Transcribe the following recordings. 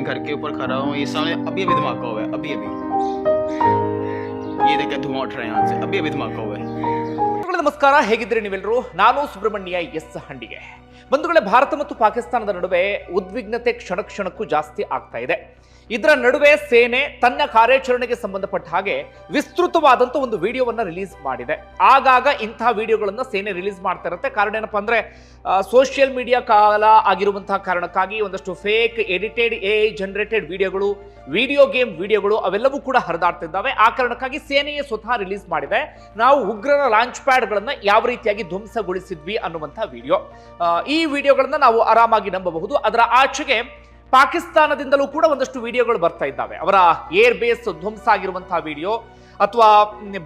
घर के ऊपर खड़ा हूँ, ये सामने अभी अभी धमाका हुआ है, अभी अभी। ये देखा, धुआँ उठ रहा है यहाँ से, अभी अभी धमाका हुआ है। ಬಂಧುಗಳೇ, ನಮಸ್ಕಾರ. ಹೇಗಿದ್ದೀರಿ ನೀವೆಲ್ಲರೂ? ನಾನು ಸುಬ್ರಹ್ಮಣ್ಯ ಎಸ್ ಹಂಡಿಗೆ. ಬಂಧುಗಳೇ, ಭಾರತ ಮತ್ತು ಪಾಕಿಸ್ತಾನದ ನಡುವೆ ಉದ್ವಿಗ್ನತೆ ಕ್ಷಣ ಕ್ಷಣಕ್ಕೂ ಜಾಸ್ತಿ ಆಗ್ತಾ ಇದೆ. ಇದರ ನಡುವೆ ಸೇನೆ ತನ್ನ ಕಾರ್ಯಾಚರಣೆಗೆ ಸಂಬಂಧಪಟ್ಟ ಹಾಗೆ ವಿಸ್ತೃತವಾದಂಥ ಒಂದು ವಿಡಿಯೋವನ್ನ ರಿಲೀಸ್ ಮಾಡಿದೆ. ಆಗಾಗ ಇಂತಹ ವಿಡಿಯೋಗಳನ್ನ ಸೇನೆ ರಿಲೀಸ್ ಮಾಡ್ತಾ ಇರುತ್ತೆ. ಕಾರಣ ಏನಪ್ಪಾ ಅಂದ್ರೆ ಸೋಷಿಯಲ್ ಮೀಡಿಯಾ ಕಾಲ ಆಗಿರುವಂತಹ ಕಾರಣಕ್ಕಾಗಿ ಒಂದಷ್ಟು ಫೇಕ್, ಎಡಿಟೆಡ್ ಎ ಜನರೇಟೆಡ್ ವಿಡಿಯೋಗಳು, ವಿಡಿಯೋ ಗೇಮ್ ವಿಡಿಯೋಗಳು ಅವೆಲ್ಲವೂ ಕೂಡ ಹರಿದಾಡ್ತಿದ್ದಾವೆ. ಆ ಕಾರಣಕ್ಕಾಗಿ ಸೇನೆಯೇ ಸ್ವತಃ ರಿಲೀಸ್ ಮಾಡಿದೆ. ನಾವು ಉಗ್ರರ ಲಾಂಚ್ ಪ್ಯಾಡ್ಗಳನ್ನ ಯಾವ ರೀತಿಯಾಗಿ ಧ್ವಂಸಗೊಳಿಸಿದ್ವಿ ಅನ್ನುವಂಥ ವಿಡಿಯೋ. ಈ ವಿಡಿಯೋಗಳನ್ನ ನಾವು ಆರಾಮಾಗಿ ನಂಬಬಹುದು. ಅದರ ಆಚೆಗೆ ಪಾಕಿಸ್ತಾನದಿಂದಲೂ ಕೂಡ ಒಂದಷ್ಟು ವಿಡಿಯೋಗಳು ಬರ್ತಾ ಇದ್ದಾವೆ. ಅವರ ಏರ್ ಬೇಸ್ ಧ್ವಂಸ ಆಗಿರುವಂತಹ ವಿಡಿಯೋ ಅಥವಾ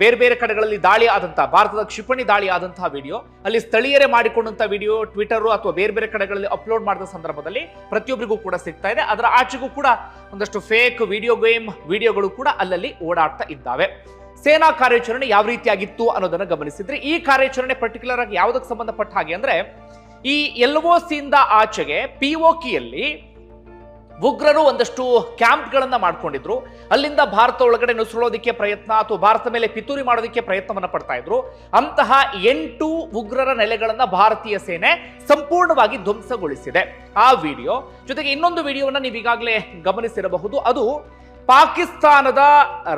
ಬೇರೆ ಬೇರೆ ಕಡೆಗಳಲ್ಲಿ ದಾಳಿ ಆದಂತಹ ಭಾರತದ ಕ್ಷಿಪಣಿ ದಾಳಿ ಆದಂತಹ ವಿಡಿಯೋ, ಅಲ್ಲಿ ಸ್ಥಳೀಯರೇ ಮಾಡಿಕೊಂಡಂತಹ ವಿಡಿಯೋ ಟ್ವಿಟರು ಅಥವಾ ಬೇರೆ ಬೇರೆ ಕಡೆಗಳಲ್ಲಿ ಅಪ್ಲೋಡ್ ಮಾಡಿದ ಸಂದರ್ಭದಲ್ಲಿ ಪ್ರತಿಯೊಬ್ಬರಿಗೂ ಕೂಡ ಸಿಗ್ತಾ ಇದೆ. ಅದರ ಆಚೆಗೂ ಕೂಡ ಒಂದಷ್ಟು ಫೇಕ್ ವಿಡಿಯೋ ಗೇಮ್ ವಿಡಿಯೋಗಳು ಕೂಡ ಅಲ್ಲಲ್ಲಿ ಓಡಾಡ್ತಾ ಇದ್ದಾವೆ. ಸೇನಾ ಕಾರ್ಯಾಚರಣೆ ಯಾವ ರೀತಿಯಾಗಿತ್ತು ಅನ್ನೋದನ್ನು ಗಮನಿಸಿದ್ರೆ. ಈ ಕಾರ್ಯಾಚರಣೆ ಪರ್ಟಿಕ್ಯುಲರ್ ಆಗಿ ಯಾವುದಕ್ಕೆ ಸಂಬಂಧಪಟ್ಟ ಹಾಗೆ ಅಂದ್ರೆ, ಈ ಎಲ್ಒ ಸಿಯಿಂದ ಆಚೆಗೆ ಪಿ ಕಿಯಲ್ಲಿ ಉಗ್ರರು ಒಂದಷ್ಟು ಕ್ಯಾಂಪ್ಗಳನ್ನ ಮಾಡ್ಕೊಂಡಿದ್ರು. ಅಲ್ಲಿಂದ ಭಾರತ ಒಳಗಡೆ ನುಸುಳೋದಿಕ್ಕೆ ಪ್ರಯತ್ನ ಅಥವಾ ಭಾರತ ಮೇಲೆ ಪಿತೂರಿ ಮಾಡೋದಕ್ಕೆ ಪ್ರಯತ್ನವನ್ನ ಪಡ್ತಾ ಇದ್ರು. ಅಂತಹ ಎಂಟು ಉಗ್ರರ ನೆಲೆಗಳನ್ನ ಭಾರತೀಯ ಸೇನೆ ಸಂಪೂರ್ಣವಾಗಿ ಧ್ವಂಸಗೊಳಿಸಿದೆ. ಆ ವಿಡಿಯೋ ಜೊತೆಗೆ ಇನ್ನೊಂದು ವಿಡಿಯೋವನ್ನ ನೀವು ಈಗಾಗಲೇ ಗಮನಿಸಿರಬಹುದು. ಅದು ಪಾಕಿಸ್ತಾನದ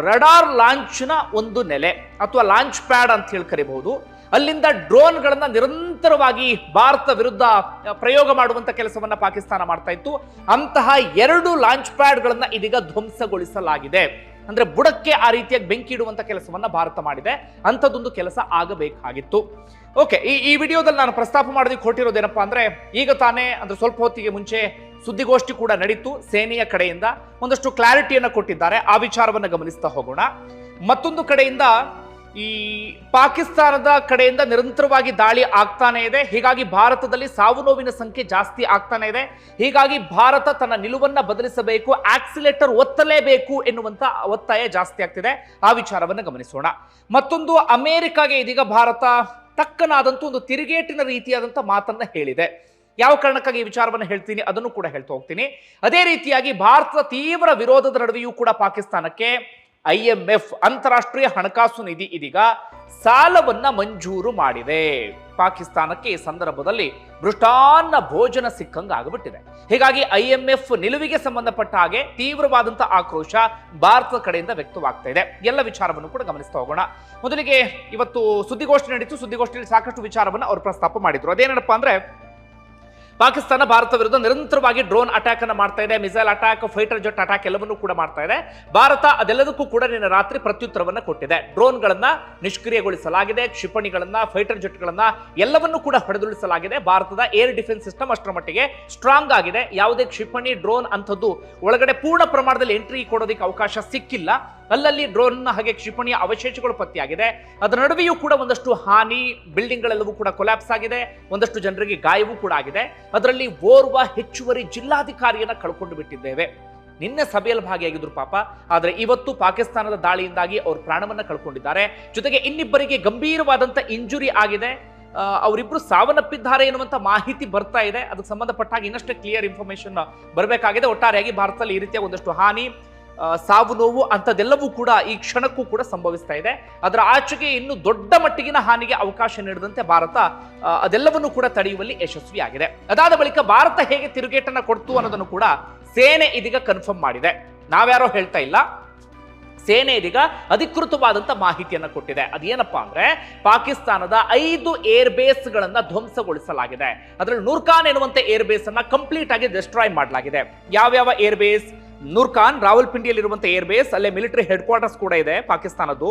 ರಡಾರ್ ಲಾಂಚ್ನ ಒಂದು ನೆಲೆ ಅಥವಾ ಲಾಂಚ್ ಪ್ಯಾಡ್ ಅಂತ ಹೇಳಿ ಕರಿಬಹುದು. ಅಲ್ಲಿಂದ ಡ್ರೋನ್ಗಳನ್ನು ನಿರಂತರವಾಗಿ ಭಾರತ ವಿರುದ್ಧ ಪ್ರಯೋಗ ಮಾಡುವಂತ ಕೆಲಸವನ್ನ ಪಾಕಿಸ್ತಾನ ಮಾಡ್ತಾ ಇತ್ತು. ಅಂತಹ ಎರಡು ಲಾಂಚ್ ಪ್ಯಾಡ್ಗಳನ್ನು ಇದೀಗ ಧ್ವಂಸಗೊಳಿಸಲಾಗಿದೆ. ಅಂದ್ರೆ ಬುಡಕ್ಕೆ ಆ ರೀತಿಯಾಗಿ ಬೆಂಕಿ ಇಡುವಂತ ಕೆಲಸವನ್ನ ಭಾರತ ಮಾಡಿದೆ. ಅಂಥದ್ದೊಂದು ಕೆಲಸ ಆಗಬೇಕಾಗಿತ್ತು. ಓಕೆ ಈ ಈ ವಿಡಿಯೋದಲ್ಲಿ ನಾನು ಪ್ರಸ್ತಾಪ ಮಾಡೋದಕ್ಕೆ ಹೊರಟಿರೋದೇನಪ್ಪ ಅಂದ್ರೆ, ಈಗ ತಾನೇ ಅಂದ್ರೆ ಸ್ವಲ್ಪ ಹೊತ್ತಿಗೆ ಮುಂಚೆ ಸುದ್ದಿಗೋಷ್ಠಿ ಕೂಡ ನಡೀತು ಸೇನೆಯ ಕಡೆಯಿಂದ. ಒಂದಷ್ಟು ಕ್ಲಾರಿಟಿಯನ್ನು ಕೊಟ್ಟಿದ್ದಾರೆ. ಆ ವಿಚಾರವನ್ನು ಗಮನಿಸ್ತಾ ಹೋಗೋಣ. ಮತ್ತೊಂದು ಕಡೆಯಿಂದ ಈ ಪಾಕಿಸ್ತಾನದ ಕಡೆಯಿಂದ ನಿರಂತರವಾಗಿ ದಾಳಿ ಆಗ್ತಾನೆ ಇದೆ. ಹೀಗಾಗಿ ಭಾರತದಲ್ಲಿ ಸಾವು ನೋವಿನ ಸಂಖ್ಯೆ ಜಾಸ್ತಿ ಆಗ್ತಾನೆ ಇದೆ. ಹೀಗಾಗಿ ಭಾರತ ತನ್ನ ನಿಲುವನ್ನ ಬದಲಿಸಬೇಕು ಆಕ್ಸಿಲೇಟರ್ ಒತ್ತಲೇಬೇಕು ಎನ್ನುವಂತ ಒತ್ತಾಯ ಜಾಸ್ತಿ ಆಗ್ತಿದೆ. ಆ ವಿಚಾರವನ್ನು ಗಮನಿಸೋಣ. ಮತ್ತೊಂದು ಅಮೆರಿಕಾಗೆ ಇದೀಗ ಭಾರತ ತಕ್ಕನಾದಂತ ಒಂದು ತಿರುಗೇಟಿನ ರೀತಿಯಾದಂಥ ಮಾತನ್ನ ಹೇಳಿದೆ. ಯಾವ ಕಾರಣಕ್ಕಾಗಿ ಈ ವಿಚಾರವನ್ನು ಹೇಳ್ತೀನಿ? ಅದನ್ನು ಕೂಡ ಹೇಳ್ತಾ ಹೋಗ್ತೀನಿ. ಅದೇ ರೀತಿಯಾಗಿ ಭಾರತದ ತೀವ್ರ ವಿರೋಧದ ನಡುವೆಯೂ ಕೂಡ ಪಾಕಿಸ್ತಾನಕ್ಕೆ ಐ ಎಂ ಎಫ್ ಅಂತಾರಾಷ್ಟ್ರೀಯ ಹಣಕಾಸು ನಿಧಿ ಇದೀಗ ಸಾಲವನ್ನ ಮಂಜೂರು ಮಾಡಿದೆ. ಪಾಕಿಸ್ತಾನಕ್ಕೆ ಈ ಸಂದರ್ಭದಲ್ಲಿ ಭೃಷ್ಟಾನ್ನ ಭೋಜನ ಸಿಕ್ಕಂಗ ಆಗಿಬಿಟ್ಟಿದೆ. ಹೀಗಾಗಿ ಐ ಎಂ ಎಫ್ ನಿಲುವಿಗೆ ಸಂಬಂಧಪಟ್ಟ ಹಾಗೆ ತೀವ್ರವಾದಂತಹ ಆಕ್ರೋಶ ಭಾರತದ ಕಡೆಯಿಂದ ವ್ಯಕ್ತವಾಗ್ತಾ ಇದೆ. ಎಲ್ಲ ವಿಚಾರವನ್ನು ಕೂಡ ಗಮನಿಸ್ತಾ ಹೋಗೋಣ. ಮೊದಲಿಗೆ ಇವತ್ತು ಸುದ್ದಿಗೋಷ್ಠಿ ನಡೀತು. ಸುದ್ದಿಗೋಷ್ಠಿಯಲ್ಲಿ ಸಾಕಷ್ಟು ವಿಚಾರವನ್ನು ಅವರು ಪ್ರಸ್ತಾಪ ಮಾಡಿದ್ರು. ಅದೇನಪ್ಪ ಅಂದ್ರೆ ಪಾಕಿಸ್ತಾನ ಭಾರತ ವಿರುದ್ಧ ನಿರಂತರವಾಗಿ ಡ್ರೋನ್ ಅಟ್ಯಾಕ್ ಅನ್ನು ಮಾಡ್ತಾ ಇದೆ missile attack fighter jet attack ಎಲ್ಲವನ್ನೂ ಕೂಡ ಮಾಡ್ತಾ ಇದೆ. ಭಾರತ ಅದೆಲ್ಲದಕ್ಕೂ ಕೂಡ ನಿನ್ನೆ ರಾತ್ರಿ ಪ್ರತ್ಯುತ್ತರವನ್ನು ಕೊಟ್ಟಿದೆ. ಡ್ರೋನ್ಗಳನ್ನ ನಿಷ್ಕ್ರಿಯಗೊಳಿಸಲಾಗಿದೆ, ಕ್ಷಿಪಣಿಗಳನ್ನ ಫೈಟರ್ ಜೆಟ್ಗಳನ್ನ ಎಲ್ಲವನ್ನೂ ಕೂಡ ಹೊಡೆದುಳಿಸಲಾಗಿದೆ ಭಾರತದ ಏರ್ ಡಿಫೆನ್ಸ್ ಸಿಸ್ಟಮ್ ಅಷ್ಟರ ಮಟ್ಟಿಗೆ ಸ್ಟ್ರಾಂಗ್ ಆಗಿದೆ. ಯಾವುದೇ ಕ್ಷಿಪಣಿ, ಡ್ರೋನ್ ಅಂಥದ್ದು ಒಳಗಡೆ ಪೂರ್ಣ ಪ್ರಮಾಣದಲ್ಲಿ ಎಂಟ್ರಿ ಕೊಡೋದಕ್ಕೆ ಅವಕಾಶ ಸಿಕ್ಕಿಲ್ಲ. ಅಲ್ಲಲ್ಲಿ ಡ್ರೋನ್ ಹಾಗೆ ಕ್ಷಿಪಣಿಯ ಅವಶೇಷಗಳು ಪತ್ತೆಯಾಗಿದೆ. ಅದರ ನಡುವೆಯೂ ಕೂಡ ಒಂದಷ್ಟು ಹಾನಿ ಬಿಲ್ಡಿಂಗ್ಗಳೆಲ್ಲವೂ ಕೂಡ ಕೊಲ್ಯಾಪ್ಸ್ ಆಗಿದೆ. ಒಂದಷ್ಟು ಜನರಿಗೆ ಗಾಯವೂ ಕೂಡ ಆಗಿದೆ. ಅದರಲ್ಲಿ ಓರ್ವ ಹೆಚ್ಚುವರಿ ಜಿಲ್ಲಾಧಿಕಾರಿಯನ್ನ ಕಳ್ಕೊಂಡು ಬಿಟ್ಟಿದ್ದೇವೆ. ನಿನ್ನೆ ಸಭೆಯಲ್ಲಿ ಭಾಗಿಯಾಗಿದ್ರು ಪಾಪ. ಆದರೆ ಇವತ್ತು ಪಾಕಿಸ್ತಾನದ ದಾಳಿಯಿಂದಾಗಿ ಅವರು ಪ್ರಾಣವನ್ನ ಕಳ್ಕೊಂಡಿದ್ದಾರೆ. ಜೊತೆಗೆ ಇನ್ನಿಬ್ಬರಿಗೆ ಗಂಭೀರವಾದಂಥ ಇಂಜುರಿ ಆಗಿದೆ. ಅವರಿಬ್ರು ಸಾವನ್ನಪ್ಪಿದ್ದಾರೆ ಎನ್ನುವಂಥ ಮಾಹಿತಿ ಬರ್ತಾ ಇದೆ. ಅದಕ್ಕೆ ಸಂಬಂಧಪಟ್ಟಾಗ ಇನ್ನಷ್ಟೇ ಕ್ಲಿಯರ್ ಇನ್ಫಾರ್ಮೇಶನ್ ಬರಬೇಕಾಗಿದೆ. ಒಟ್ಟಾರೆಯಾಗಿ ಭಾರತದಲ್ಲಿ ಈ ರೀತಿಯ ಒಂದಷ್ಟು ಹಾನಿ ಸಾವು ನೋವು ಅಂಥದ್ದೆಲ್ಲವೂ ಕೂಡ ಈ ಕ್ಷಣಕ್ಕೂ ಕೂಡ ಸಂಭವಿಸ್ತಾ ಇದೆ. ಅದರ ಆಚೆಗೆ ಇನ್ನು ದೊಡ್ಡ ಮಟ್ಟಿಗಿನ ಹಾನಿಗೆ ಅವಕಾಶ ನೀಡದಂತೆ ಭಾರತ ಅದೆಲ್ಲವನ್ನು ಕೂಡ ತಡೆಯುವಲ್ಲಿ ಯಶಸ್ವಿಯಾಗಿದೆ. ಅದಾದ ಬಳಿಕ ಭಾರತ ಹೇಗೆ ತಿರುಗೇಟನ್ನು ಕೊಡ್ತು ಅನ್ನೋದನ್ನು ಕೂಡ ಸೇನೆ ಇದೀಗ ಕನ್ಫರ್ಮ್ ಮಾಡಿದೆ. ನಾವ್ಯಾರೋ ಹೇಳ್ತಾ ಇಲ್ಲ. ಸೇನೆ ಇದೀಗ ಅಧಿಕೃತವಾದಂತ ಮಾಹಿತಿಯನ್ನು ಕೊಟ್ಟಿದೆ. ಅದೇನಪ್ಪಾ ಅಂದ್ರೆ ಪಾಕಿಸ್ತಾನದ ಐದು ಏರ್ ಬೇಸ್ ಗಳನ್ನ ಧ್ವಂಸಗೊಳಿಸಲಾಗಿದೆ. ಅದರಲ್ಲಿ ನೂರ್ಖಾನ್ ಎನ್ನುವಂತ ಏರ್ ಬೇಸ್ ಅನ್ನ ಕಂಪ್ಲೀಟ್ ಆಗಿ ಡಿಸ್ಟ್ರಾಯ್ ಮಾಡಲಾಗಿದೆ. ಯಾವ್ಯಾವ ಏರ್ ಬೇಸ್ ನೂರ್ಖಾನ್ ರಾವಲ್ಪಿಂಡಿಯಲ್ಲಿರುವಂತಹ ಏರ್ ಬೇಸ್ ಅಲ್ಲೇ ಮಿಲಿಟರಿ ಹೆಡ್ ಕ್ವಾರ್ಟರ್ಸ್ ಕೂಡ ಇದೆ ಪಾಕಿಸ್ತಾನದ್ದು.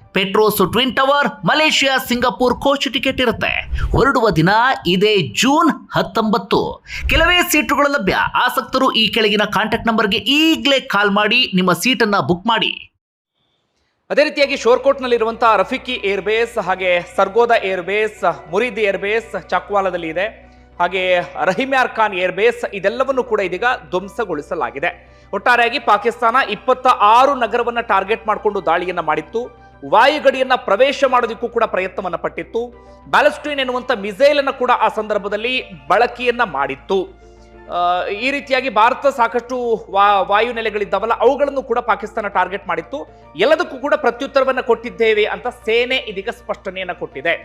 Petronas twin tower, Malaysia, Singapore coach ticket ಇರುತ್ತೆ. ಹೊರಡುವ ದಿನ ಇದೇ ಜೂನ್ ಹತ್ತೊಂಬತ್ತು. ಕೆಲವೇ ಸೀಟುಗಳು ಲಭ್ಯ. ಆಸಕ್ತರು ಈ ಕೆಳಗಿನ ಕಾಂಟ್ಯಾಕ್ಟ್ ನಂಬರ್ಗೆ ಈಗಲೇ ಕಾಲ್ ಮಾಡಿ, ನಿಮ್ಮ ಸೀಟನ್ನ ಬುಕ್ ಮಾಡಿ. ಅದೇ ರೀತಿಯಾಗಿ ಶೋರ್ಕೋಟ್ನಲ್ಲಿರುವಂಥ ರಫಿಕಿ ಏರ್ಬೇಸ್ ಹಾಗೆ ಸರ್ಗೋದ ಏರ್ಬೇಸ್, ಮುರಿದ್ ಏರ್ಬೇಸ್ ಚಕ್ವಾಲದಲ್ಲಿ ಇದೆ. ಹಾಗೆ ರಹಿಮ್ಯಾರ್ ಖಾನ್ ಏರ್ಬೇಸ್ ಇದೆಲ್ಲವನ್ನು ಕೂಡ ಇದೀಗ ಧ್ವಂಸಗೊಳಿಸಲಾಗಿದೆ. ಒಟ್ಟಾರೆಯಾಗಿ ಪಾಕಿಸ್ತಾನ ಇಪ್ಪತ್ತ ಆರು ನಗರವನ್ನು ಟಾರ್ಗೆಟ್ ಮಾಡಿಕೊಂಡು ದಾಳಿಯನ್ನು ಮಾಡಿತ್ತು. ವಾಯುಗಡಿಯನ್ನ ಪ್ರವೇಶ ಮಾಡೋದಕ್ಕೂ ಕೂಡ ಪ್ರಯತ್ನವನ್ನ ಪಟ್ಟಿತ್ತು. ಬ್ಯಾಲಸ್ಟ್ರೀನ್ ಎನ್ನುವಂತ ಮಿಸೈಲ್ ಅನ್ನ ಕೂಡ ಆ ಸಂದರ್ಭದಲ್ಲಿ ಬಳಕೆಯನ್ನ ಮಾಡಿತ್ತು. ಈ ರೀತಿಯಾಗಿ ಭಾರತ ಸಾಕಷ್ಟು ವಾಯು ನೆಲೆಗಳಿದ್ದಾವಲ್ಲ, ಅವುಗಳನ್ನು ಕೂಡ ಪಾಕಿಸ್ತಾನ ಟಾರ್ಗೆಟ್ ಮಾಡಿತ್ತು. ಎಲ್ಲದಕ್ಕೂ ಕೂಡ ಪ್ರತ್ಯುತ್ತರವನ್ನು ಕೊಟ್ಟಿದ್ದೇವೆ ಅಂತ ಸೇನೆ ಇದೀಗ ಸ್ಪಷ್ಟನೆಯನ್ನು ಕೊಟ್ಟಿದೆ.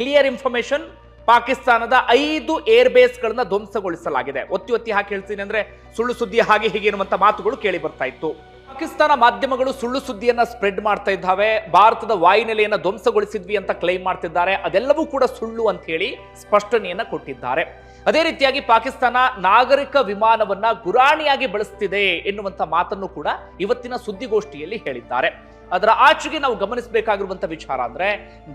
ಕ್ಲಿಯರ್ ಇನ್ಫಾರ್ಮೇಶನ್ ಪಾಕಿಸ್ತಾನದ ಐದು ಏರ್ ಬೇಸ್ಗಳನ್ನ ಧ್ವಂಸಗೊಳಿಸಲಾಗಿದೆ. ಒತ್ತಿ ಒತ್ತಿ ಹಾಕಿ ಹೇಳ್ತೀನಿ ಅಂದ್ರೆ ಸುಳ್ಳು ಸುದ್ದಿ ಹಾಗೆ ಹೀಗೆ ಎನ್ನುವಂತ ಮಾತುಗಳು ಕೇಳಿ ಬರ್ತಾ ಇತ್ತು. ಪಾಕಿಸ್ತಾನ ಮಾಧ್ಯಮಗಳು ಸುಳ್ಳು ಸುದ್ದಿಯನ್ನ ಸ್ಪ್ರೆಡ್ ಮಾಡ್ತಾ ಇದ್ದಾವೆ. ಭಾರತದ ವಾಯುನೆಲೆಯನ್ನ ಧ್ವಂಸಗೊಳಿಸಿದ್ವಿ ಅಂತ ಕ್ಲೈಮ್ ಮಾಡ್ತಿದ್ದಾರೆ. ಅದೆಲ್ಲವೂ ಕೂಡ ಸುಳ್ಳು ಅಂತ ಹೇಳಿ ಸ್ಪಷ್ಟನೆಯನ್ನ ಕೊಟ್ಟಿದ್ದಾರೆ. ಅದೇ ರೀತಿಯಾಗಿ ಪಾಕಿಸ್ತಾನ ನಾಗರಿಕ ವಿಮಾನವನ್ನ ಗುರಾಣಿಯಾಗಿ ಬಳಸ್ತಿದೆ ಎನ್ನುವಂತ ಮಾತನ್ನು ಕೂಡ ಇವತ್ತಿನ ಸುದ್ದಿಗೋಷ್ಠಿಯಲ್ಲಿ ಹೇಳಿದ್ದಾರೆ. ಅದರ ಆಚೆಗೆ ನಾವು ಗಮನಿಸಬೇಕಾಗಿರುವಂತಹ ವಿಚಾರ ಅಂದ್ರೆ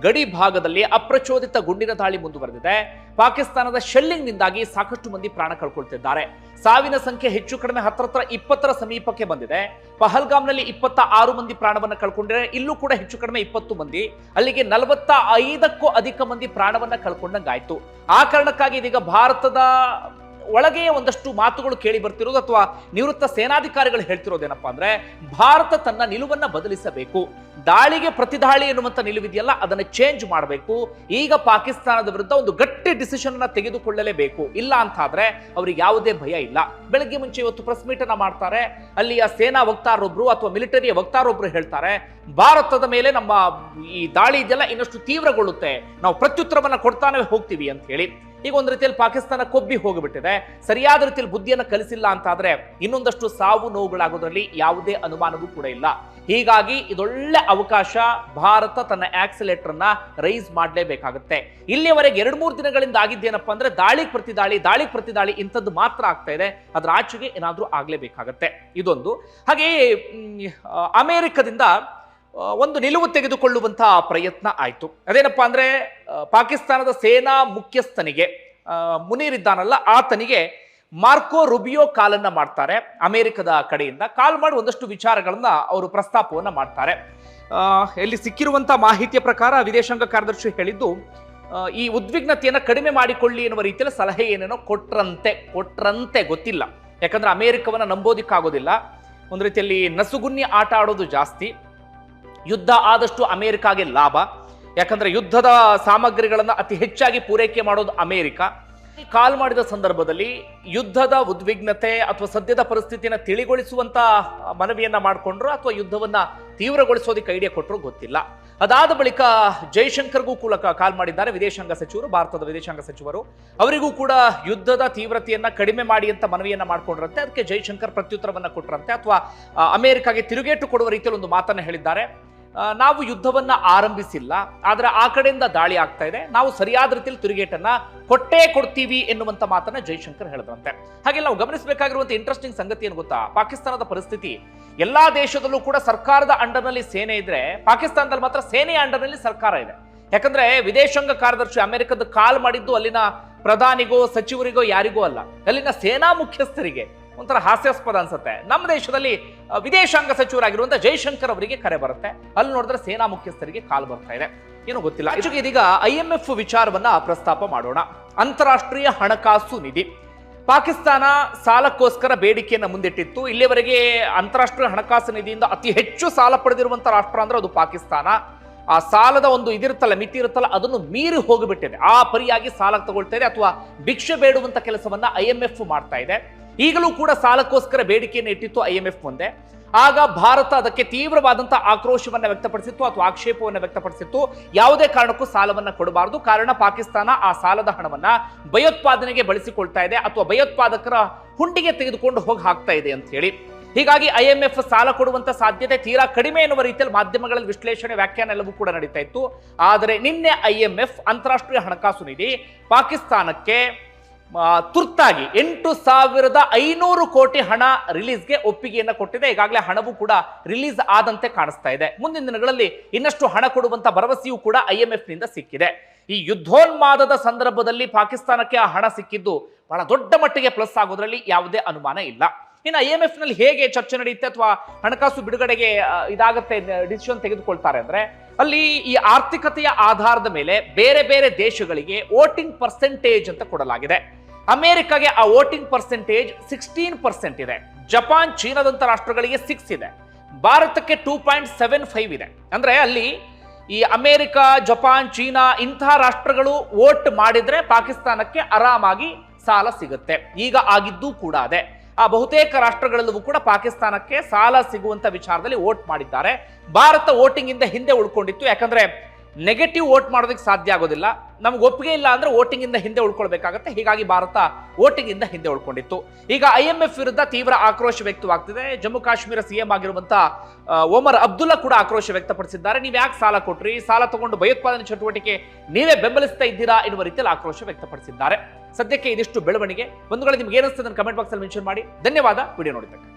ಗಡಿ ಭಾಗದಲ್ಲಿ ಅಪ್ರಚೋದಿತ ಗುಂಡಿನ ದಾಳಿ ಮುಂದುವರೆದಿದೆ. ಪಾಕಿಸ್ತಾನದ ಶೆಲ್ಲಿಂಗ್ನಿಂದಾಗಿ ಸಾಕಷ್ಟು ಮಂದಿ ಪ್ರಾಣ ಕಳ್ಕೊಳ್ತಿದ್ದಾರೆ. ಸಾವಿನ ಸಂಖ್ಯೆ ಹೆಚ್ಚು ಕಡಿಮೆ ಹತ್ತಿರ ಇಪ್ಪತ್ತರ ಸಮೀಪಕ್ಕೆ ಬಂದಿದೆ. ಪಹಲ್ಗಾಮ್ನಲ್ಲಿ ಇಪ್ಪತ್ತ ಆರು ಮಂದಿ ಪ್ರಾಣವನ್ನ ಕಳ್ಕೊಂಡಿದೆ ಇಲ್ಲೂ ಕೂಡ ಹೆಚ್ಚು ಕಡಿಮೆ ಇಪ್ಪತ್ತು ಮಂದಿ. ಅಲ್ಲಿಗೆ ನಲವತ್ತ ಐದಕ್ಕೂ ಅಧಿಕ ಮಂದಿ ಪ್ರಾಣವನ್ನ ಕಳ್ಕೊಂಡಂಗಾಯ್ತು. ಆ ಕಾರಣಕ್ಕಾಗಿ ಇದೀಗ ಭಾರತದ ಒಳಗೆ ಒಂದಷ್ಟು ಮಾತುಗಳು ಕೇಳಿ ಬರ್ತಿರೋದು ಅಥವಾ ನಿವೃತ್ತ ಸೇನಾಧಿಕಾರಿಗಳು ಹೇಳ್ತಿರೋದೇನಪ್ಪ ಅಂದ್ರೆ, ಭಾರತ ತನ್ನ ನಿಲುವನ್ನ ಬದಲಿಸಬೇಕು. ದಾಳಿಗೆ ಪ್ರತಿದಾಳಿ ಎನ್ನುವಂತ ನಿಲುವಿದೆಯಲ್ಲ, ಅದನ್ನ ಚೇಂಜ್ ಮಾಡಬೇಕು. ಈಗ ಪಾಕಿಸ್ತಾನದ ವಿರುದ್ಧ ಒಂದು ಗಟ್ಟಿ ಡಿಸಿಷನ್ ಅನ್ನ ತೆಗೆದುಕೊಳ್ಳಲೇಬೇಕು. ಇಲ್ಲ ಅಂತ ಆದ್ರೆ ಅವ್ರಿಗೆ ಯಾವುದೇ ಭಯ ಇಲ್ಲ. ಬೆಳಗ್ಗೆ ಮುಂಚೆ ಇವತ್ತು ಪ್ರೆಸ್ ಮೀಟ್ ಅನ್ನ ಮಾಡ್ತಾರೆ. ಅಲ್ಲಿಯ ಸೇನಾ ವಕ್ತಾರೊಬ್ರು ಅಥವಾ ಮಿಲಿಟರಿಯ ವಕ್ತಾರೊಬ್ರು ಹೇಳ್ತಾರೆ, ಭಾರತದ ಮೇಲೆ ನಮ್ಮ ಈ ದಾಳಿ ಇದೆಯಲ್ಲ ಇನ್ನಷ್ಟು ತೀವ್ರಗೊಳ್ಳುತ್ತೆ. ನಾವು ಪ್ರತ್ಯುತ್ತರವನ್ನ ಕೊಡ್ತಾನೆ ಹೋಗ್ತೀವಿ ಅಂತ ಹೇಳಿ. ಈಗ ಒಂದು ರೀತಿಯಲ್ಲಿ ಪಾಕಿಸ್ತಾನ ಕೊಬ್ಬಿ ಹೋಗಿಬಿಟ್ಟಿದೆ. ಸರಿಯಾದ ರೀತಿಯಲ್ಲಿ ಬುದ್ಧಿಯನ್ನು ಕಲಿಸಿಲ್ಲ ಅಂತಾದ್ರೆ ಇನ್ನೊಂದಷ್ಟು ಸಾವು ನೋವುಗಳಾಗೋದ್ರಲ್ಲಿ ಯಾವುದೇ ಅನುಮಾನವೂ ಕೂಡ ಇಲ್ಲ. ಹೀಗಾಗಿ ಇದೊಳ್ಳೆ ಅವಕಾಶ ಭಾರತ ತನ್ನ ಆಕ್ಸಿಲೇಟರ್ ಅನ್ನ ರೈಸ್ ಮಾಡಲೇಬೇಕಾಗುತ್ತೆ. ಇಲ್ಲಿಯವರೆಗೆ ಎರಡು ಮೂರು ದಿನಗಳಿಂದ ಆಗಿದ್ದೇನಪ್ಪ ಅಂದ್ರೆ ದಾಳಿ ಪ್ರತಿದಾಳಿ ದಾಳಿ ಪ್ರತಿದಾಳಿ ಇಂಥದ್ದು ಮಾತ್ರ ಆಗ್ತಾ ಇದೆ. ಅದ್ರ ಆಚೆಗೆ ಏನಾದ್ರೂ ಆಗ್ಲೇಬೇಕಾಗತ್ತೆ. ಇದೊಂದು. ಹಾಗೆ ಅಮೆರಿಕದಿಂದ ಒಂದು ನಿಲುವು ತೆಗೆದುಕೊಳ್ಳುವಂತಹ ಪ್ರಯತ್ನ ಆಯಿತು. ಅದೇನಪ್ಪ ಅಂದ್ರೆ ಪಾಕಿಸ್ತಾನದ ಸೇನಾ ಮುಖ್ಯಸ್ಥನಿಗೆ ಮುನೀರ್ ಇದ್ದಾನಲ್ಲ, ಆತನಿಗೆ ಮಾರ್ಕೋ ರುಬಿಯೋ ಕಾಲನ್ನ ಮಾಡ್ತಾರೆ. ಅಮೆರಿಕದ ಕಡೆಯಿಂದ ಕಾಲ್ ಮಾಡಿ ಒಂದಷ್ಟು ವಿಚಾರಗಳನ್ನು ಅವರು ಪ್ರಸ್ತಾಪವನ್ನು ಮಾಡ್ತಾರೆ. ಇಲ್ಲಿ ಸಿಕ್ಕಿರುವಂತ ಮಾಹಿತಿಯ ಪ್ರಕಾರ ವಿದೇಶಾಂಗ ಕಾರ್ಯದರ್ಶಿ ಹೇಳಿದ್ದು ಈ ಉದ್ವಿಗ್ನತೆಯನ್ನು ಕಡಿಮೆ ಮಾಡಿಕೊಳ್ಳಿ ಎನ್ನುವ ರೀತಿಯಲ್ಲಿ ಸಲಹೆ ಏನೇನೋ ಕೊಟ್ರಂತೆ ಕೊಟ್ರಂತೆ ಗೊತ್ತಿಲ್ಲ. ಯಾಕಂದ್ರೆ ಅಮೆರಿಕವನ್ನ ನಂಬೋದಿಕ್ಕಾಗೋದಿಲ್ಲ. ಒಂದು ರೀತಿಯಲ್ಲಿ ನಸುಗುನ್ನಿ ಆಟ ಆಡೋದು ಜಾಸ್ತಿ. ಯುದ್ಧ ಆದಷ್ಟು ಅಮೆರಿಕಾಗೆ ಲಾಭ. ಯಾಕಂದ್ರೆ ಯುದ್ಧದ ಸಾಮಗ್ರಿಗಳನ್ನು ಅತಿ ಹೆಚ್ಚಾಗಿ ಪೂರೈಕೆ ಮಾಡೋದು ಅಮೇರಿಕ. ಕಾಲ್ ಮಾಡಿದ ಸಂದರ್ಭದಲ್ಲಿ ಯುದ್ಧದ ಉದ್ವಿಗ್ನತೆ ಅಥವಾ ಸದ್ಯದ ಪರಿಸ್ಥಿತಿಯನ್ನ ತಿಳಿಗೊಳಿಸುವಂತ ಮನವಿಯನ್ನ ಮಾಡಿಕೊಂಡ್ರು ಅಥವಾ ಯುದ್ಧವನ್ನ ತೀವ್ರಗೊಳಿಸೋದಕ್ಕೆ ಐಡಿಯಾ ಕೊಟ್ಟರು ಗೊತ್ತಿಲ್ಲ. ಅದಾದ ಬಳಿಕ ಜೈಶಂಕರ್ಗೂ ಕೂಡ ಕಾಲ್ ಮಾಡಿದ್ದಾರೆ ವಿದೇಶಾಂಗ ಸಚಿವರು, ಭಾರತದ ವಿದೇಶಾಂಗ ಸಚಿವರು. ಅವರಿಗೂ ಕೂಡ ಯುದ್ಧದ ತೀವ್ರತೆಯನ್ನ ಕಡಿಮೆ ಮಾಡಿ ಅಂತ ಮನವಿಯನ್ನ ಮಾಡಿಕೊಂಡ್ರಂತೆ. ಅದಕ್ಕೆ ಜೈಶಂಕರ್ ಪ್ರತ್ಯುತ್ತರವನ್ನ ಕೊಟ್ಟರಂತೆ ಅಥವಾ ಅಮೆರಿಕಾಗೆ ತಿರುಗೇಟು ಕೊಡುವ ರೀತಿಯಲ್ಲಿ ಒಂದು ಮಾತನ್ನ ಹೇಳಿದ್ದಾರೆ. ನಾವು ಯುದ್ಧವನ್ನ ಆರಂಭಿಸಿಲ್ಲ, ಆದ್ರೆ ಆ ಕಡೆಯಿಂದ ದಾಳಿ ಆಗ್ತಾ ಇದೆ. ನಾವು ಸರಿಯಾದ ರೀತಿಯಲ್ಲಿ ತಿರುಗೇಟನ್ನ ಕೊಟ್ಟೇ ಕೊಡ್ತೀವಿ ಎನ್ನುವಂತ ಮಾತನ್ನ ಜೈಶಂಕರ್ ಹೇಳಿದ್ರಂತೆ. ಹಾಗೆ ನಾವು ಗಮನಿಸಬೇಕಾಗಿರುವಂತ ಇಂಟ್ರೆಸ್ಟಿಂಗ್ ಸಂಗತಿ ಏನು ಗೊತ್ತಾ? ಪಾಕಿಸ್ತಾನದ ಪರಿಸ್ಥಿತಿ. ಎಲ್ಲಾ ದೇಶದಲ್ಲೂ ಕೂಡ ಸರ್ಕಾರದ ಅಂಡರ್ನಲ್ಲಿ ಸೇನೆ ಇದ್ರೆ, ಪಾಕಿಸ್ತಾನದಲ್ಲಿ ಮಾತ್ರ ಸೇನೆಯ ಅಂಡರ್ನಲ್ಲಿ ಸರ್ಕಾರ ಇದೆ. ಯಾಕಂದ್ರೆ ವಿದೇಶಾಂಗ ಕಾರ್ಯದರ್ಶಿ ಅಮೆರಿಕದ ಕಾಲ್ ಮಾಡಿದ್ದು ಅಲ್ಲಿನ ಪ್ರಧಾನಿಗೋ, ಸಚಿವರಿಗೋ ಯಾರಿಗೋ ಅಲ್ಲ. ಅಲ್ಲಿನ ಸೇನಾ ಮುಖ್ಯಸ್ಥರಿಗೆ. ಒಂಥರ ಹಾಸ್ಯಾಸ್ಪದ ಅನ್ಸುತ್ತೆ. ನಮ್ಮ ದೇಶದಲ್ಲಿ ವಿದೇಶಾಂಗ ಸಚಿವರಾಗಿರುವಂತ ಜೈಶಂಕರ್ ಅವರಿಗೆ ಕರೆ ಬರುತ್ತೆ. ಅಲ್ಲಿ ನೋಡಿದ್ರೆ ಸೇನಾ ಮುಖ್ಯಸ್ಥರಿಗೆ ಕಾಲ್ ಬರ್ತಾ ಇದೆ. ಏನು ಗೊತ್ತಿಲ್ಲ. ಈಗ ಇದೀಗ ಐ ಎಂ ಎಫ್ ವಿಚಾರವನ್ನ ಪ್ರಸ್ತಾಪ ಮಾಡೋಣ. ಅಂತಾರಾಷ್ಟ್ರೀಯ ಹಣಕಾಸು ನಿಧಿ. ಪಾಕಿಸ್ತಾನ ಸಾಲಕ್ಕೋಸ್ಕರ ಬೇಡಿಕೆಯನ್ನು ಮುಂದಿಟ್ಟಿತ್ತು. ಇಲ್ಲಿವರೆಗೆ ಅಂತಾರಾಷ್ಟ್ರೀಯ ಹಣಕಾಸು ನಿಧಿಯಿಂದ ಅತಿ ಹೆಚ್ಚು ಸಾಲ ಪಡೆದಿರುವಂತ ರಾಷ್ಟ್ರ ಅಂದ್ರೆ ಅದು ಪಾಕಿಸ್ತಾನ. ಆ ಸಾಲದ ಒಂದು ಇದಿರುತ್ತಲ್ಲ ಮಿತಿ ಇರುತ್ತಲ್ಲ ಅದನ್ನು ಮೀರಿ ಹೋಗಿಬಿಟ್ಟಿದೆ. ಆ ಪರಿಯಾಗಿ ಸಾಲ ತಗೊಳ್ತಾ ಇದೆ ಅಥವಾ ಭಿಕ್ಷೆ ಬೇಡುವಂತ ಕೆಲಸವನ್ನ ಐ ಎಂ ಎಫ್ ಮಾಡ್ತಾ ಇದೆ. ಈಗಲೂ ಕೂಡ ಸಾಲಕ್ಕೋಸ್ಕರ ಬೇಡಿಕೆಯನ್ನು ಇಟ್ಟಿತ್ತು ಐ ಎಂ ಮುಂದೆ. ಆಗ ಭಾರತ ಅದಕ್ಕೆ ತೀವ್ರವಾದಂತಹ ಆಕ್ರೋಶವನ್ನು ವ್ಯಕ್ತಪಡಿಸಿತ್ತು ಅಥವಾ ಆಕ್ಷೇಪವನ್ನು ವ್ಯಕ್ತಪಡಿಸಿತ್ತು. ಯಾವುದೇ ಕಾರಣಕ್ಕೂ ಸಾಲವನ್ನು ಕೊಡಬಾರದು. ಕಾರಣ ಪಾಕಿಸ್ತಾನ ಆ ಸಾಲದ ಹಣವನ್ನ ಭಯೋತ್ಪಾದನೆಗೆ ಬಳಸಿಕೊಳ್ತಾ ಇದೆ ಅಥವಾ ಭಯೋತ್ಪಾದಕರ ಹುಂಡಿಗೆ ತೆಗೆದುಕೊಂಡು ಹೋಗಿ ಹಾಕ್ತಾ ಇದೆ ಅಂತ ಹೇಳಿ. ಹೀಗಾಗಿ ಐ ಎಂ ಎಫ್ ಸಾಲ ಕೊಡುವಂತ ಸಾಧ್ಯತೆ ತೀರಾ ಕಡಿಮೆ ಎನ್ನುವ ರೀತಿಯಲ್ಲಿ ಮಾಧ್ಯಮಗಳಲ್ಲಿ ವಿಶ್ಲೇಷಣೆ ವ್ಯಾಖ್ಯಾನ ಎಲ್ಲವೂ ಕೂಡ ನಡೀತಾ ಇತ್ತು. ಆದರೆ ನಿನ್ನೆ ಐ ಎಂ ಎಫ್ ಅಂತಾರಾಷ್ಟ್ರೀಯ ಹಣಕಾಸು ನಿಧಿ ಪಾಕಿಸ್ತಾನಕ್ಕೆ ತುರ್ತಾಗಿ ಎಂಟು ಸಾವಿರದ ಐನೂರು ಕೋಟಿ ಹಣ ರಿಲೀಸ್ಗೆ ಒಪ್ಪಿಗೆಯನ್ನು ಕೊಟ್ಟಿದೆ. ಈಗಾಗಲೇ ಹಣವು ಕೂಡ ರಿಲೀಸ್ ಆದಂತೆ ಕಾಣಿಸ್ತಾ ಇದೆ. ಮುಂದಿನ ದಿನಗಳಲ್ಲಿ ಇನ್ನಷ್ಟು ಹಣ ಕೊಡುವಂತ ಭರವಸೆಯೂ ಕೂಡ ಐ ಎಂ ನಿಂದ ಸಿಕ್ಕಿದೆ. ಈ ಯುದ್ಧೋನ್ಮಾದದ ಸಂದರ್ಭದಲ್ಲಿ ಪಾಕಿಸ್ತಾನಕ್ಕೆ ಆ ಹಣ ಸಿಕ್ಕಿದ್ದು ಬಹಳ ದೊಡ್ಡ ಮಟ್ಟಿಗೆ ಪ್ಲಸ್ ಆಗೋದ್ರಲ್ಲಿ ಯಾವುದೇ ಅನುಮಾನ ಇಲ್ಲ. ಇನ್ನು ಐ ಎಂ ಹೇಗೆ ಚರ್ಚೆ ನಡೆಯುತ್ತೆ ಅಥವಾ ಹಣಕಾಸು ಬಿಡುಗಡೆಗೆ ಇದಾಗತ್ತೆ ಡಿಸಿಷನ್ ತೆಗೆದುಕೊಳ್ತಾರೆ ಅಂದ್ರೆ ಅಲ್ಲಿ ಈ ಆರ್ಥಿಕತೆಯ ಆಧಾರದ ಮೇಲೆ ಬೇರೆ ಬೇರೆ ದೇಶಗಳಿಗೆ ವೋಟಿಂಗ್ ಪರ್ಸೆಂಟೇಜ್ ಅಂತ ಕೊಡಲಾಗಿದೆ. ಅಮೆರಿಕಾಗೆ ಆ ವೋಟಿಂಗ್ ಪರ್ಸೆಂಟೇಜ್ ಸಿಕ್ಸ್ಟೀನ್ ಪರ್ಸೆಂಟ್ ಇದೆ. ಜಪಾನ್ ಚೀನಾದಂತ ರಾಷ್ಟ್ರಗಳಿಗೆ ಸಿಕ್ಸ್ ಇದೆ. ಭಾರತಕ್ಕೆ ಟೂ ಪಾಯಿಂಟ್ ಸೆವೆನ್ ಫೈವ್ ಇದೆ. ಅಂದ್ರೆ ಅಲ್ಲಿ ಈ ಅಮೆರಿಕ, ಜಪಾನ್, ಚೀನಾ ಇಂತಹ ರಾಷ್ಟ್ರಗಳು ವೋಟ್ ಮಾಡಿದ್ರೆ ಪಾಕಿಸ್ತಾನಕ್ಕೆ ಆರಾಮಾಗಿ ಸಾಲ ಸಿಗುತ್ತೆ. ಈಗ ಆಗಿದ್ದು ಕೂಡ ಅದೇ. ಆ ಬಹುತೇಕ ರಾಷ್ಟ್ರಗಳಲ್ಲೂ ಕೂಡ ಪಾಕಿಸ್ತಾನಕ್ಕೆ ಸಾಲ ಸಿಗುವಂತ ವಿಚಾರದಲ್ಲಿ ವೋಟ್ ಮಾಡಿದ್ದಾರೆ. ಭಾರತ ವೋಟಿಂಗ್ ಇಂದ ಹಿಂದೆ ಉಳ್ಕೊಂಡಿತ್ತು. ಯಾಕಂದ್ರೆ ನೆಗೆಟಿವ್ ವೋಟ್ ಮಾಡೋದಕ್ಕೆ ಸಾಧ್ಯ ಆಗೋದಿಲ್ಲ. ನಮ್ಗೆ ಒಪ್ಪಿಗೆ ಇಲ್ಲ ಅಂದ್ರೆ ವೋಟಿಂಗ್ ಇಂದ ಹಿಂದೆ ಉಳ್ಕೊಳ್ಬೇಕಾಗತ್ತೆ. ಹೀಗಾಗಿ ಭಾರತ ವೋಟಿಂಗ್ ಇಂದ ಹಿಂದೆ ಉಳ್ಕೊಂಡಿತ್ತು. ಈಗ ಐ ಎಂ ಎಫ್ ವಿರುದ್ಧ ತೀವ್ರ ಆಕ್ರೋಶ ವ್ಯಕ್ತವಾಗ್ತಿದೆ. ಜಮ್ಮು ಕಾಶ್ಮೀರ ಸಿಎಂ ಆಗಿರುವಂತಹ ಓಮರ್ ಅಬ್ದುಲ್ಲಾ ಕೂಡ ಆಕ್ರೋಶ ವ್ಯಕ್ತಪಡಿಸಿದ್ದಾರೆ. ನೀವು ಯಾಕೆ ಸಾಲ ಕೊಟ್ರಿ? ಸಾಲ ತಗೊಂಡು ಭಯೋತ್ಪಾದನೆ ಚಟುವಟಿಕೆ ನೀವೇ ಬೆಂಬಲಿಸ್ತಾ ಇದ್ದೀರಾ ಎನ್ನುವ ರೀತಿಯಲ್ಲಿ ಆಕ್ರೋಶ ವ್ಯಕ್ತಪಡಿಸಿದ್ದಾರೆ. ಸದ್ಯಕ್ಕೆ ಇದಿಷ್ಟು ಬೆಳವಣಿಗೆ. ಒಂದು ನಿಮ್ಗೆ ಏನಿಸ್ತದೆ ಕಮೆಂಟ್ ಬಾಕ್ಸ್ ಅಲ್ಲಿ ಮೆನ್ಷನ್ ಮಾಡಿ. ಧನ್ಯವಾದ. ವಿಡಿಯೋ ನೋಡಿದ್ದಕ್ಕೆ.